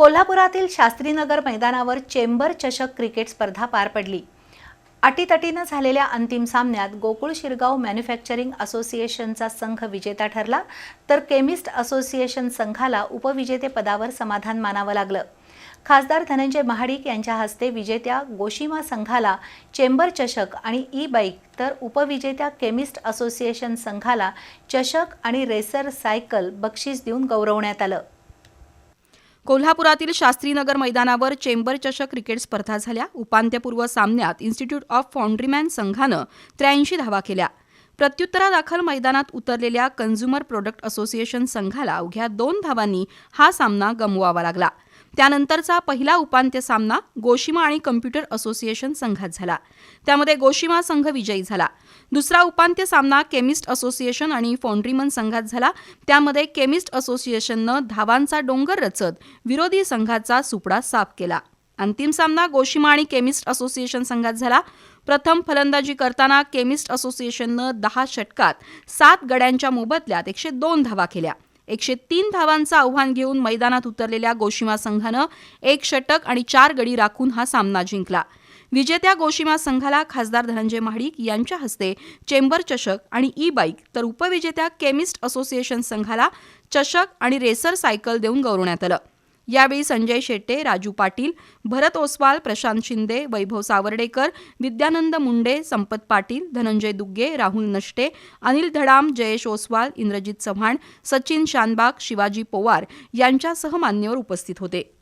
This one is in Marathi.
कोल्हापुरातील शास्त्रीनगर मैदानावर चेंबर चषक क्रिकेट स्पर्धा पार पडली. अटीतटीनं झालेल्या अंतिम सामन्यात गोकुळ शिरगाव मॅन्युफॅक्चरिंग असोसिएशनचा संघ विजेता ठरला तर केमिस्ट असोसिएशन संघाला उपविजेतेपदावर समाधान मानावं लागलं. खासदार धनंजय महाडिक यांच्या हस्ते विजेत्या गोशिमा संघाला चेंबर चषक आणि ई बाईक तर उपविजेत्या केमिस्ट असोसिएशन संघाला चषक आणि रेसर सायकल बक्षीस देऊन गौरवण्यात आलं. कोल्हापुरातील शास्त्रीनगर मैदानावर चेंबर चषक क्रिकेट स्पर्धा झाल्या. उपांत्यपूर्व सामन्यात इन्स्टिट्यूट ऑफ फाउंड्रीमॅन संघानं त्र्याऐंशी धावा केल्या. प्रत्युत्तरादाखल मैदानात उतरलेल्या कन्झ्युमर प्रोडक्ट असोसिएशन संघाला अवघ्या दोन धावांनी हा सामना गमवावा लागला. त्यानंतरचा पहिला उपांत्य सामना गोशिमा आणि कम्प्युटर असोसिएशन संघात झाला. त्यामध्ये गोशिमा संघ विजयी झाला. दुसरा उपांत्य सामना केमिस्ट असोसिएशन आणि फौंड्रीमन संघात झाला. त्यामध्ये केमिस्ट असोसिएशननं धावांचा डोंगर रचत विरोधी संघाचा सुपडा साफ केला. अंतिम सामना गोशिमा आणि केमिस्ट असोसिएशन संघात झाला. प्रथम फलंदाजी करताना केमिस्ट असोसिएशननं दहा षटकात सात गड्यांच्या मोबदल्यात एकशे दोन धावा केल्या. एकशे तीन धावांचं आव्हान घेऊन मैदानात उतरलेल्या गोशिमा संघानं एक षटक आणि चार गडी राखून हा सामना जिंकला. विजेत्या गोशिमा संघाला खासदार धनंजय महाडिक यांच्या हस्ते चेंबर चषक आणि ई बाईक तर उपविजेत्या केमिस्ट असोसिएशन संघाला चषक आणि रेसर सायकल देऊन गौरवण्यात आलं. यावेळी संजय शेट्टे राजू पाटील भरत ओसवाल प्रशांत शिंदे वैभव सावर्डेकर विद्यानंद मुंडे संपत पाटील धनंजय दुग्गे राहुल नष्टे अनिल धडाम जयेश ओसवाल इंद्रजित चव्हाण सचिन शानबाग शिवाजी पोवार यांच्यासह मान्यवर उपस्थित होते.